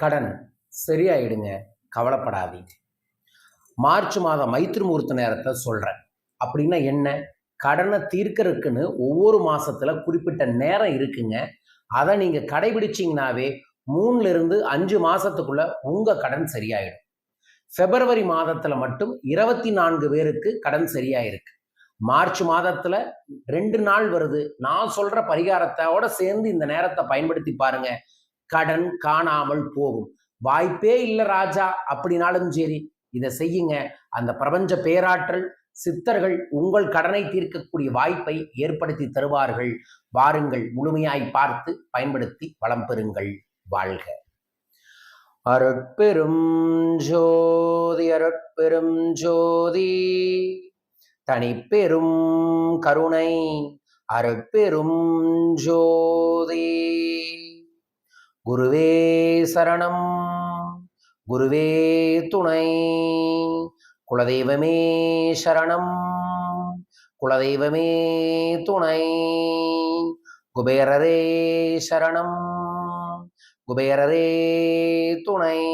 கடன் சரியாயிடுங்க கவலைப்படாதீங்க. மார்ச் மாதம் மைத்திரி முகூர்த்த நேரத்தை சொல்கிறேன் அப்படின்னா என்ன? கடனை தீர்க்கறதுக்குன்னு ஒவ்வொரு மாதத்தில் குறிப்பிட்ட நேரம் இருக்குங்க. அதை நீங்கள் கடைபிடிச்சிங்கனாவே மூணுலேருந்து அஞ்சு மாதத்துக்குள்ளே உங்கள் கடன் சரியாயிடும். பிப்ரவரி மாதத்தில் மட்டும் இருபத்தி நான்கு பேருக்கு கடன் சரியாயிருக்கு. மார்ச் மாதத்தில் ரெண்டு நாள் வருது. நான் சொல்கிற பரிகாரத்தோட சேர்ந்து இந்த நேரத்தை பயன்படுத்தி பாருங்கள் கடன் காணாமல் போகும். வாய்ப்பே இல்லை ராஜா அப்படின்னாலும் சரி இதை செய்யுங்க. அந்த பிரபஞ்ச பேராற்றல் சித்தர்கள் உங்கள் கடனை தீர்க்கக்கூடிய வாய்ப்பை ஏற்படுத்தி தருவார்கள். வாருங்கள் முழுமையாய் பார்த்து பயன்படுத்தி வளம் பெறுங்கள். வாழ்க. அருட்பெரும் ஜோதி அருட்பெரும் ஜோதி தனிப்பெரும் கருணை அருட்பெரும் ஜோதி. குருவே சரணம். குருவே துணை. குலதெய்வமே சரணம். குலதெய்வமே துணை. குபேரரே சரணம். குபேரரே துணை.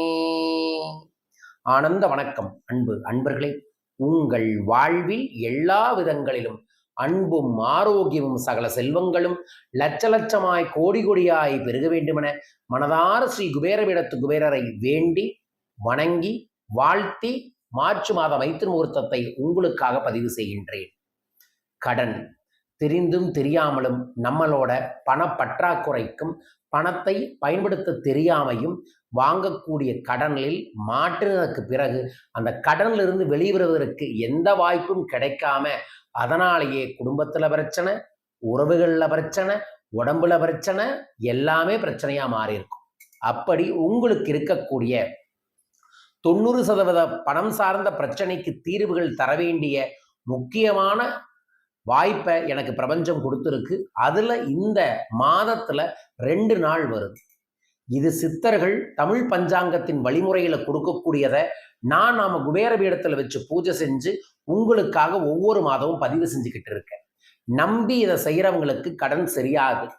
ஆனந்த வணக்கம் அன்பு அன்பர்களே. உங்கள் வாழ்வில் எல்லா விதங்களிலும் அன்பும் ஆரோக்கியமும் சகல செல்வங்களும் லட்ச லட்சமாய் கோடி கோடியாய் பெருக வேண்டுமென மனதார ஸ்ரீ குபேரவிடத்து குபேரரை வேண்டி வணங்கி வாழ்த்தி மார்ச் மாத மைத்திரு முகூர்த்தத்தை உங்களுக்காக பதிவு செய்கின்றேன். கடன் தெரிந்தும் தெரியாமலும் நம்மளோட பணப்பற்றாக்குறைக்கும் பணத்தை பயன்படுத்த தெரியாமையும் வாங்கக்கூடிய கடனில் மாற்றினதற்கு பிறகு அந்த கடனிலிருந்து வெளிவருவதற்கு எந்த வாய்ப்பும் கிடைக்காம அதனாலேயே குடும்பத்தில் பிரச்சனை உறவுகளில் பிரச்சனை உடம்புல பிரச்சனை எல்லாமே பிரச்சனையாக மாறி இருக்கும். அப்படி உங்களுக்கு இருக்கக்கூடிய தொண்ணூறு சதவீத பணம் சார்ந்த பிரச்சனைக்கு தீர்வுகள் தர வேண்டிய முக்கியமான வாய்ப்பை எனக்கு பிரபஞ்சம் கொடுத்துருக்கு. அதில் இந்த மாதத்தில் ரெண்டு நாள் வருது. இது சித்தர்கள் தமிழ் பஞ்சாங்கத்தின் வழிமுறையில் கொடுக்கக்கூடியதை நான் நாம குபேர பீடத்தில் வச்சு பூஜை செஞ்சு உங்களுக்காக ஒவ்வொரு மாதமும் பதிவு செஞ்சுக்கிட்டு இருக்கேன். நம்பி இதை செய்கிறவங்களுக்கு கடன் சரியாகுது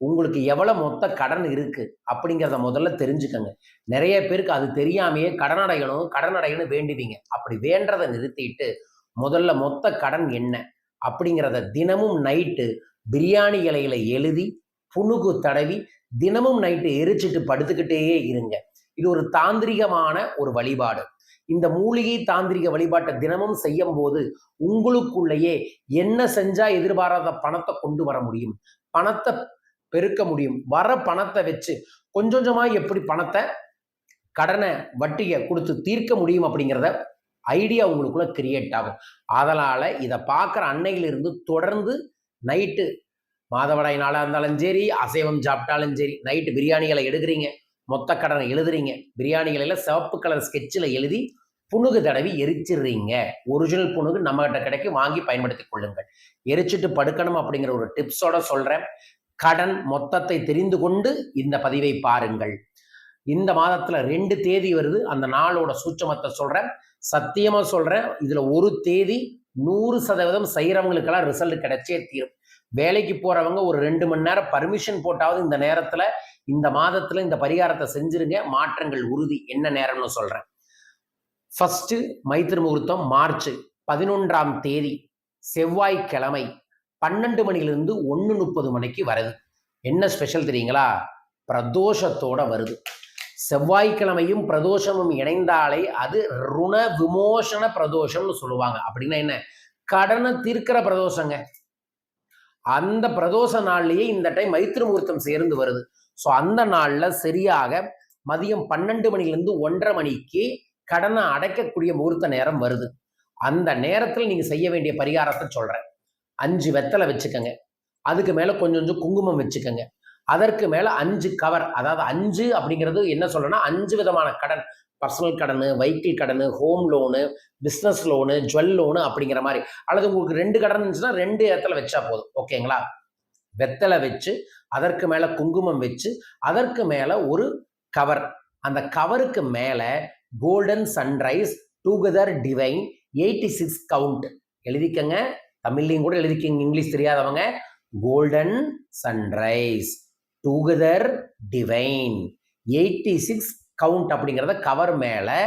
உங்களுக்கு எவ்வளோ மொத்த கடன் இருக்கு அப்படிங்கிறத முதல்ல தெரிஞ்சுக்கங்க. நிறைய பேருக்கு அது தெரியாமையே கடன் அடையணும் கடன் அடையணும் வேண்டுவீங்க. அப்படி வேண்டதை நிறுத்திட்டு முதல்ல மொத்த கடன் என்ன அப்படிங்கிறத தினமும் நைட்டு பிரியாணி இலையில எழுதி புணுகு தடவி தினமும் நைட்டு எரிச்சிட்டு படுத்துக்கிட்டே இருங்க. இது ஒரு தாந்திரிகமான ஒரு வழிபாடு. இந்த மூலிகை தாந்திரிக வழிபாட்டை தினமும் செய்யும் போது உங்களுக்குள்ளேயே என்ன செஞ்சா எதிர்பாராத பணத்தை கொண்டு வர முடியும்? பணத்தை பெருக்க முடியும். வர பணத்தை வச்சு கொஞ்சம் கொஞ்சமா எப்படி பணத்தை கடனை வட்டியை கொடுத்து தீர்க்க முடியும் அப்படிங்கிறத ஐடியா உங்களுக்குள்ள கிரியேட் ஆகும். அதனால இதை பார்க்குற அன்னையிலிருந்து தொடர்ந்து நைட்டு மாதவடாய் நாளாக இருந்தாலும் சரி அசைவம் சாப்பிட்டாலும் சரி நைட்டு பிரியாணிகளை எடுக்கிறீங்க. மொத்த கடனை எழுதுறீங்க. பிரியாணிகளில் சிவப்பு கலர் ஸ்கெட்சில் எழுதி புணுகு தடவி எரிச்சிடுறீங்க. ஒரிஜினல் புணுகு நம்மகிட்ட கிடைக்கும் வாங்கி பயன்படுத்தி கொள்ளுங்கள். எரிச்சிட்டு படுக்கணும் அப்படிங்கிற ஒரு டிப்ஸோட சொல்கிறேன் கடன் மொத்தத்தை தெரிந்து கொண்டு இந்த பதிவை பாருங்கள். இந்த மாதத்துல ரெண்டு தேதி வருது. அந்த நாளோட சூட்சமத்தை சொல்றேன். சத்தியமா சொல்றேன். இதுல ஒரு தேதி நூறு சதவீதம் செய்யறவங்களுக்கெல்லாம் ரிசல்ட் கிடைச்சே தீரும். வேலைக்கு போறவங்க ஒரு ரெண்டு மணி நேரம் பர்மிஷன் போட்டாவது இந்த நேரத்துல இந்த மாதத்துல இந்த பரிகாரத்தை செஞ்சிருங்க. மாற்றங்கள் உறுதி. என்ன நேரம்னு சொல்றேன். ஃபர்ஸ்ட் மைத்திரு முகூர்த்தம் மார்ச் பதினொன்றாம் தேதி செவ்வாய்க்கிழமை பன்னெண்டு மணிலிருந்து ஒன்று முப்பது மணிக்கு வருது. என்ன ஸ்பெஷல் தெரியுங்களா? பிரதோஷத்தோட வருது. செவ்வாய்க்கிழமையும் பிரதோஷமும் இணைந்தாலே அது ருண விமோசன பிரதோஷம்னு சொல்லுவாங்க. அப்படின்னா என்ன? கடனை தீர்க்கிற பிரதோஷங்க. அந்த பிரதோஷ நாள்லயே இந்த டைம் மைத்திரு முகூர்த்தம் சேர்ந்து வருது. ஸோ அந்த நாளில் சரியாக மதியம் பன்னெண்டு மணிலிருந்து ஒன்றரை மணிக்கு கடனை அடைக்கக்கூடிய முகூர்த்த நேரம் வருது. அந்த நேரத்தில் நீங்கள் செய்ய வேண்டிய பரிகாரத்தை சொல்கிறேன் அஞ்சு வெத்தலை வச்சுக்கோங்க. அதுக்கு மேலே கொஞ்சம் கொஞ்சம் குங்குமம் வச்சுக்கோங்க. அதற்கு மேலே அஞ்சு கவர் அதாவது அஞ்சு அப்படிங்கிறது என்ன சொல்கிறேன்னா அஞ்சு விதமான கடன். பர்சனல் கடன் வெஹிக்கிள் கடன் home loan business loan jewel loan அப்படிங்கிற மாதிரி. அல்லது உங்களுக்கு ரெண்டு கடன் இருந்துச்சுன்னா ரெண்டு இடத்துல வச்சா போதும். ஓகேங்களா? வெத்தலை வச்சு அதற்கு மேலே குங்குமம் வச்சு அதற்கு மேலே ஒரு கவர். அந்த கவருக்கு மேலே golden sunrise together divine eighty six count எழுதிக்கங்க. தமிழ்லையும் கூட எழுதிக்கிங்க. இங்கிலீஷ் தெரியாதவங்க. Golden sunrise together divine eighty six count அப்படிங்கிறத கவர் மேலே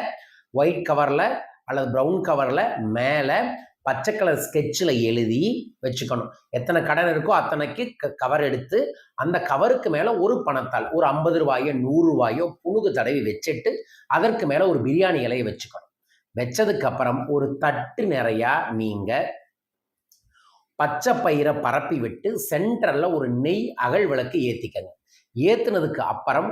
ஒயிட் கவரில் அல்லது ப்ரௌன் கவரில் மேலே பச்சை கலர் ஸ்கெட்சில் எழுதி வச்சுக்கணும். எத்தனை கடன் இருக்கோ அத்தனைக்கு கவர் எடுத்து அந்த கவருக்கு மேலே ஒரு பணத்தால் ஒரு ஐம்பது ரூபாயோ நூறு ரூபாயோ புழுகு தடவி வச்சுட்டு அதற்கு மேலே ஒரு பிரியாணி இலையை வச்சுக்கணும். வச்சதுக்கு அப்புறம் ஒரு தட்டு நிறையா நீங்கள் பச்சை பயிரை பரப்பி விட்டு சென்டரில் ஒரு நெய் அகல் விளக்கு ஏற்றிக்கங்க ஏற்றுனதுக்கு அப்புறம்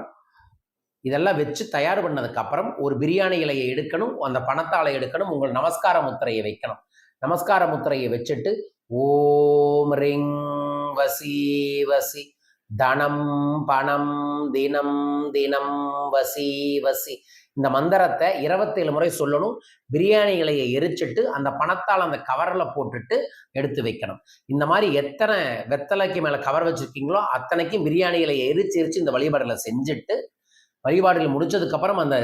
இதெல்லாம் வச்சு தயார் பண்ணதுக்கு அப்புறம் ஒரு பிரியாணி இலையை எடுக்கணும் அந்த பணத்தாலை எடுக்கணும் உங்கள் நமஸ்கார முத்திரையை வைக்கணும். நமஸ்கார முத்திரையை வச்சுட்டு ஓம் ரிங் வசி வசி. தனம் பணம் தினம் தினம் வசி வசி. இந்த மந்திரத்தை இருபத்தேழு முறை சொல்லணும். பிரியாணி இலையை எரிச்சிட்டு அந்த பணத்தால் அந்த கவரில் போட்டுட்டு எடுத்து வைக்கணும். இந்த மாதிரி எத்தனை வெத்தலைக்கு மேலே கவர் வச்சுருக்கீங்களோ அத்தனைக்கும் பிரியாணி இலையை எரிச்சு எரிச்சு இந்த வழிபாடுகளை செஞ்சுட்டு வழிபாடுகள் முடிச்சதுக்கப்புறம் அந்த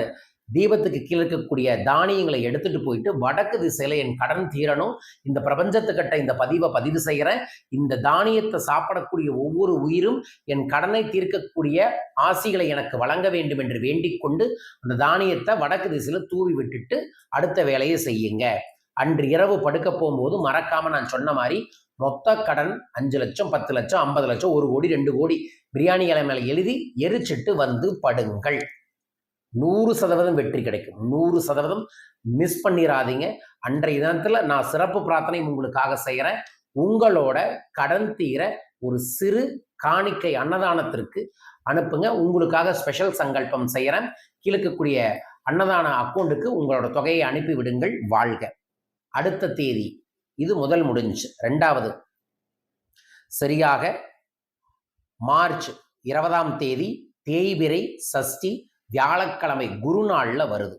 தீபத்துக்கு கீழே இருக்கக்கூடிய தானியங்களை எடுத்துட்டு போயிட்டு வடக்கு திசையில என் கடன் தீரணும். இந்த பிரபஞ்சத்துக்கிட்ட இந்த பதிவை பதிவு செய்கிறேன். இந்த தானியத்தை சாப்பிடக்கூடிய ஒவ்வொரு உயிரும் என் கடனை தீர்க்கக்கூடிய ஆசிகளை எனக்கு வழங்க வேண்டும் என்று வேண்டிக் கொண்டு அந்த தானியத்தை வடக்கு திசையில தூவி விட்டுட்டு அடுத்த வேலையை செய்யுங்க. அன்று இரவு படுக்க போகும்போது மறக்காம நான் சொன்ன மாதிரி மொத்த கடன் அஞ்சு லட்சம் பத்து லட்சம் ஐம்பது லட்சம் ஒரு கோடி ரெண்டு கோடி பிரியாணி இலை மேலே எழுதி எரிச்சிட்டு வந்து படுங்கள். நூறு சதவீதம் வெற்றி கிடைக்கும். நூறு சதவீதம் மிஸ் பண்ணிடாதீங்க அன்றைய தினத்தில் நான் சிறப்பு பிரார்த்தனை உங்களுக்காக செய்கிறேன் உங்களோட கடன் தீர ஒரு சிறு காணிக்கை அன்னதானத்திற்கு அனுப்புங்க. உங்களுக்காக ஸ்பெஷல் சங்கல்பம் செய்கிறேன் கிழக்கக்கூடிய அன்னதான அக்கௌண்ட்டுக்கு உங்களோட தொகையை அனுப்பி விடுங்கள். வாழ்க. அடுத்த தேதி. இது முதல் முடிஞ்சு. ரெண்டாவது. சரியாக மார்ச் இருபதாம் தேதி தேய்பிரை சஷ்டி வியாழக்கிழமை குருநாளில் வருது.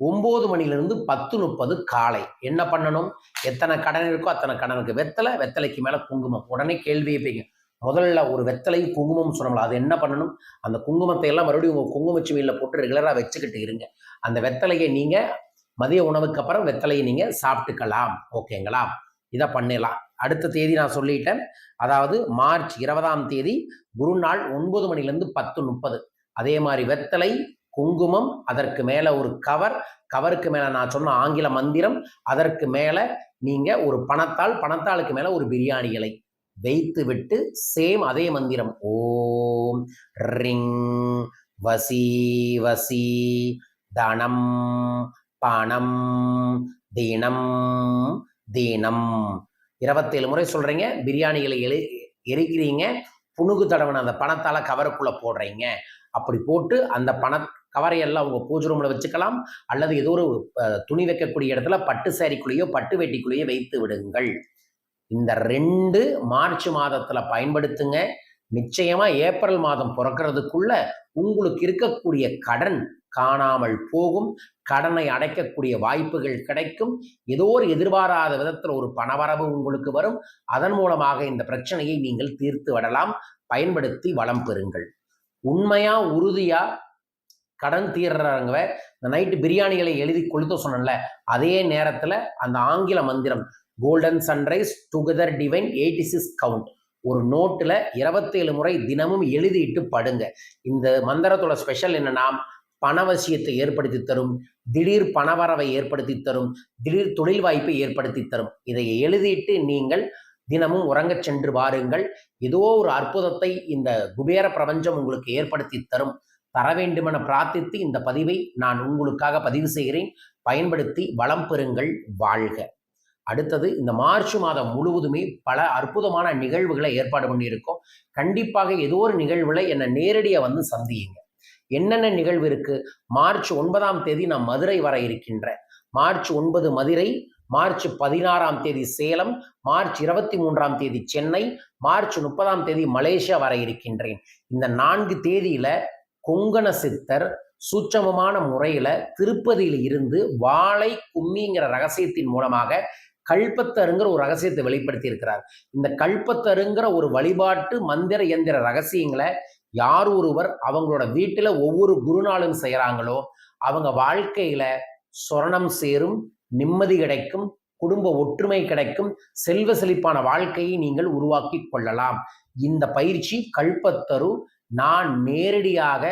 ஒம்பது மணிலிருந்து பத்து முப்பது காலை. என்ன பண்ணணும்? எத்தனை கடன் இருக்கோ அத்தனை கடனுக்கு வெத்தலை வெத்தலைக்கு மேலே குங்குமம். உடனே கேள்வி வைப்பீங்க முதல்ல ஒரு வெத்தலையும் குங்குமம் சொன்னோம்ல அது என்ன பண்ணணும்? அந்த குங்குமத்தை எல்லாம் மறுபடியும் உங்கள் குங்குமச்சுமியில் போட்டு ரெகுலராக வச்சுக்கிட்டு இருங்க. அந்த வெத்தலையை நீங்கள் மதிய உணவுக்கு அப்புறம் வெத்தலையை நீங்கள் சாப்பிட்டுக்கலாம். ஓகேங்களா? இதை பண்ணிடலாம். அடுத்த தேதி நான் சொல்லிட்டேன். அதாவது மார்ச் இருபதாம் தேதி குருநாள் ஒன்பது மணிலேருந்து பத்து முப்பது. அதே மாதிரி வெத்தலை குங்குமம் அதற்கு மேலே ஒரு கவர். கவருக்கு மேலே நான் சொன்ன ஆங்கில மந்திரம் அதற்கு மேலே நீங்கள் ஒரு பணத்தால் பணத்தாளுக்கு மேலே ஒரு பிரியாணி இலை. வைத்து விட்டு சேம் அதே மந்திரம். ஓம் ரிங் வசி வசி தனம் பணம் தினம் தினம். இருபத்தேழு முறை சொல்கிறீங்க பிரியாணிகளை எழு எரிக்கிறீங்க. புணுகு தடவன அந்த பணத்தால் கவருக்குள்ளே போடுறீங்க. அப்படி போட்டு அந்த பண கவரையெல்லாம் உங்கள் பூஜை ரூமில் வச்சுக்கலாம். அல்லது ஏதோ ஒரு துணி வைக்கக்கூடிய இடத்துல பட்டு சேரிக்குள்ளேயோ பட்டு வேட்டிக்குள்ளேயோ வைத்து விடுங்கள். இந்த ரெண்டு மார்ச் மாதத்தில் பயன்படுத்துங்க. நிச்சயமாக ஏப்ரல் மாதம் பிறக்கிறதுக்குள்ள உங்களுக்கு இருக்கக்கூடிய கடன் காணாமல் போகும். கடனை அடைக்கக்கூடிய வாய்ப்புகள் கிடைக்கும். ஏதோ ஒரு எதிர்பாராத விதத்தில் ஒரு பணவரவு உங்களுக்கு வரும். அதன் மூலமாக இந்த பிரச்சனையை நீங்கள் தீர்த்து விடலாம். பயன்படுத்தி வளம் பெறுங்கள். உண்மையா உறுதியா கடன் தீர்றவங்க இந்த நைட்டு பிரியாணிகளை எழுதி கொளுத்த சொன்னல அதே நேரத்தில் அந்த ஆங்கில மந்திரம் golden sunrise together divine eighty six count ஒரு நோட்டில் இருபத்தேழு முறை தினமும் எழுதிட்டு படுங்க. இந்த மந்திரத்தோட ஸ்பெஷல் என்னன்னா பணவசியத்தை ஏற்படுத்தி தரும் திடீர் பணவரவை ஏற்படுத்தி தரும் திடீர் தொழில் வாய்ப்பை ஏற்படுத்தி தரும். இதை எழுதிட்டு நீங்கள் தினமும் உறங்கச் சென்று வாருங்கள். ஏதோ ஒரு அற்புதத்தை இந்த குபேர பிரபஞ்சம் உங்களுக்கு ஏற்படுத்தி தரும். தர வேண்டுமென பிரார்த்தித்து இந்த பதிவை நான் உங்களுக்காக பதிவு செய்கிறேன். பயன்படுத்தி வளம் பெறுங்கள் வாழ்க. அடுத்தது இந்த மார்ச் மாதம் முழுவதுமே பல அற்புதமான நிகழ்வுகளை ஏற்பாடு பண்ணியிருக்கோம். கண்டிப்பாக ஏதோ ஒரு நிகழ்வுல என்னை நேரடியாக வந்து சந்தியுங்க. என்னென்ன நிகழ்வு இருக்கு? மார்ச் ஒன்பதாம் தேதி நான் மதுரை வர இருக்கின்றேன் மார்ச் ஒன்பது மதுரை மார்ச் பதினாறாம் தேதி சேலம் மார்ச் இருபத்தி மூன்றாம் தேதி சென்னை மார்ச் முப்பதாம் தேதி மலேசியா வர இருக்கின்றேன். இந்த நான்கு தேதியில கொங்கண சித்தர் சூட்சமமான முறையில திருப்பதியில் இருந்து வாழை கும்மிங்கிற ரகசியத்தின் மூலமாக கல்பத்தருங்கிற ஒரு ரகசியத்தை வெளிப்படுத்தி இருக்கிறார் இந்த கல்பத்தருங்கிற ஒரு வழிபாட்டு மந்திர எந்திர ரகசியங்களை யார் ஒருவர் அவங்களோட வீட்டில் ஒவ்வொரு குருநாளும் செய்கிறாங்களோ அவங்க வாழ்க்கையில சொரணம் சேரும் நிம்மதி கிடைக்கும் குடும்ப ஒற்றுமை கிடைக்கும் செல்வ செழிப்பான வாழ்க்கையை நீங்கள் உருவாக்கி கொள்ளலாம். இந்த பயிற்சி கல்பத்தரு நான் நேரடியாக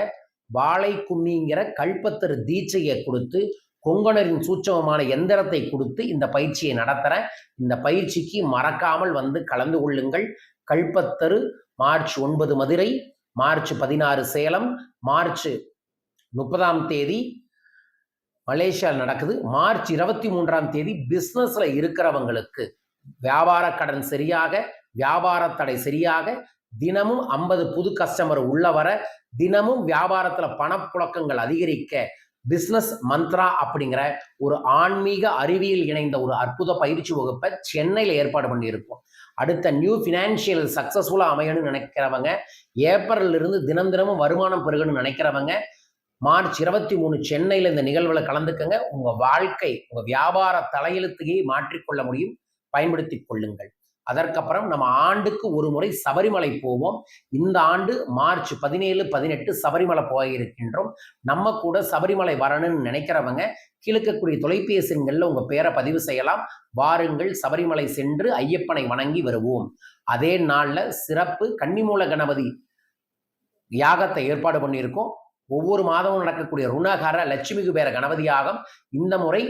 வாழை கும்மிங்கிற கல்பத்தரு தீட்சையை கொடுத்து கொங்கணரின் சூட்சமமான எந்திரத்தை கொடுத்து இந்த பயிற்சியை நடத்துகிறேன் இந்த பயிற்சிக்கு மறக்காமல் வந்து கலந்து கொள்ளுங்கள். கல்பத்தரு மார்ச் ஒன்பது மதுரை மார்ச் பதினாறு சேலம் மார்ச் முப்பதாம் தேதி மலேசியாவில் நடக்குது. மார்ச் இருபத்தி மூன்றாம் தேதி பிஸ்னஸில் இருக்கிறவங்களுக்கு வியாபார கடன் சரியாக வியாபார தடை சரியாக தினமும் ஐம்பது புது கஸ்டமர் உள்ள வர தினமும் வியாபாரத்தில் பணப்புழக்கங்கள் அதிகரிக்க பிஸ்னஸ் மந்த்ரா அப்படிங்கிற ஒரு ஆன்மீக அறிவியல் இணைந்த ஒரு அற்புத பயிற்சி வகுப்பை சென்னையில் ஏற்பாடு பண்ணியிருக்கோம். அடுத்த நியூ ஃபினான்ஷியல் சக்ஸஸ்ஃபுல்லாக அமையணும்னு நினைக்கிறவங்க ஏப்ரல் இருந்து தினம் தினமும் வருமானம் பெருகணும்னு நினைக்கிறவங்க மார்ச் இருபத்தி மூணு சென்னையில் இந்த நிகழ்வில் கலந்துக்கங்க. உங்கள் வாழ்க்கை உங்கள் வியாபார தலையெழுத்தையே மாற்றிக்கொள்ள முடியும். பயன்படுத்தி கொள்ளுங்கள். அதற்கப்புறம் நம்ம ஆண்டுக்கு ஒரு முறை சபரிமலை போவோம். இந்த ஆண்டு மார்ச் பதினேழு பதினெட்டு சபரிமலை போக இருக்கின்றோம். நம்ம கூட சபரிமலை வரணும்னு நினைக்கிறவங்க கிழக்கக்கூடிய தொலைபேசி எண்களில் உங்கள் பேரை பதிவு செய்யலாம். வாருங்கள் சபரிமலை சென்று ஐயப்பனை வணங்கி வருவோம். அதே நாளில் சிறப்பு கன்னிமூல கணபதி யாகத்தை ஏற்பாடு பண்ணியிருக்கோம். ஒவ்வொரு மாதமும் நடக்கக்கூடிய ருணகர லட்சுமி குபேர கணபதி யாகம். இந்த முறை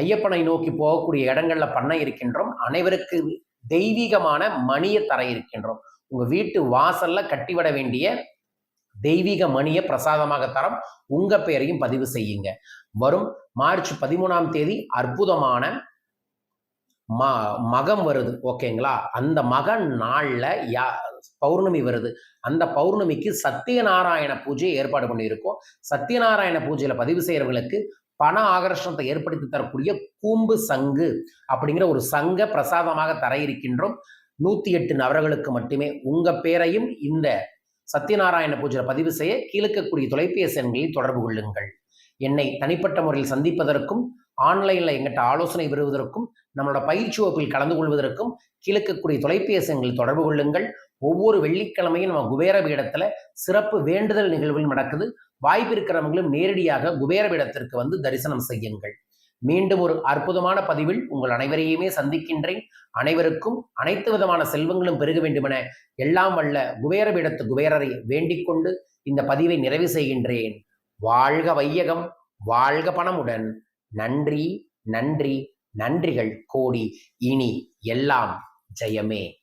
ஐயப்பனை நோக்கி போகக்கூடிய இடங்கள்ல பண்ண இருக்கின்றோம். அனைவருக்கு தெய்வீகமான மணியை தர இருக்கின்றோம். உங்க வீட்டு வாசல்ல கட்டிவிட வேண்டிய தெய்வீக மணியை பிரசாதமாக தரம் உங்க பெயரையும் பதிவு செய்யுங்க. வரும் மார்ச் பதிமூணாம் தேதி அற்புதமான ம மகம் வருது. ஓகேங்களா அந்த மகன் நாள்ல யா பௌர்ணமி வருது. அந்த பௌர்ணமிக்கு சத்தியநாராயண பூஜை ஏற்பாடு பண்ணியிருக்கோம். சத்தியநாராயண பூஜையில பதிவு செய்யறவங்களுக்கு பண ஆகர்ஷணத்தை ஏற்படுத்தி தரக்கூடிய கூம்பு சங்கு அப்படிங்கிற ஒரு சங்க பிரசாதமாக தர இருக்கின்றோம் நூற்றி எட்டு நபர்களுக்கு மட்டுமே உங்கள் பேரையும் இந்த சத்யநாராயண பூஜையில் பதிவு செய்ய கீழக்கக்கூடிய தொலைபேசி எண்களில் தொடர்பு கொள்ளுங்கள். என்னை தனிப்பட்ட முறையில் சந்திப்பதற்கும் ஆன்லைனில் எங்கிட்ட ஆலோசனை பெறுவதற்கும் நம்மளோட பயிற்சி வகுப்பில் கலந்து கொள்வதற்கும் கீழக்கக்கூடிய தொலைபேசி எண்களில் தொடர்பு கொள்ளுங்கள். ஒவ்வொரு வெள்ளிக்கிழமையும் நம்ம குபேர பீடத்தில் சிறப்பு வேண்டுதல் நிகழ்வுகள் நடக்குது. வாய்ப்பு இருக்கிறவங்களும் நேரடியாக குபேரபீடத்திற்கு வந்து தரிசனம் செய்யுங்கள். மீண்டும் ஒரு அற்புதமான பதிவில் உங்கள் அனைவரையுமே சந்திக்கின்றேன். அனைவருக்கும் அனைத்து விதமான செல்வங்களும் பெருக வேண்டுமென எல்லாம் வல்ல குபேரபீடத்து குபேரரை வேண்டிக் கொண்டு இந்த பதிவை நிறைவு செய்கின்றேன். வாழ்க வையகம் வாழ்க பணமுடன். நன்றி நன்றி நன்றிகள் கோடி. இனி எல்லாம் ஜெயமே.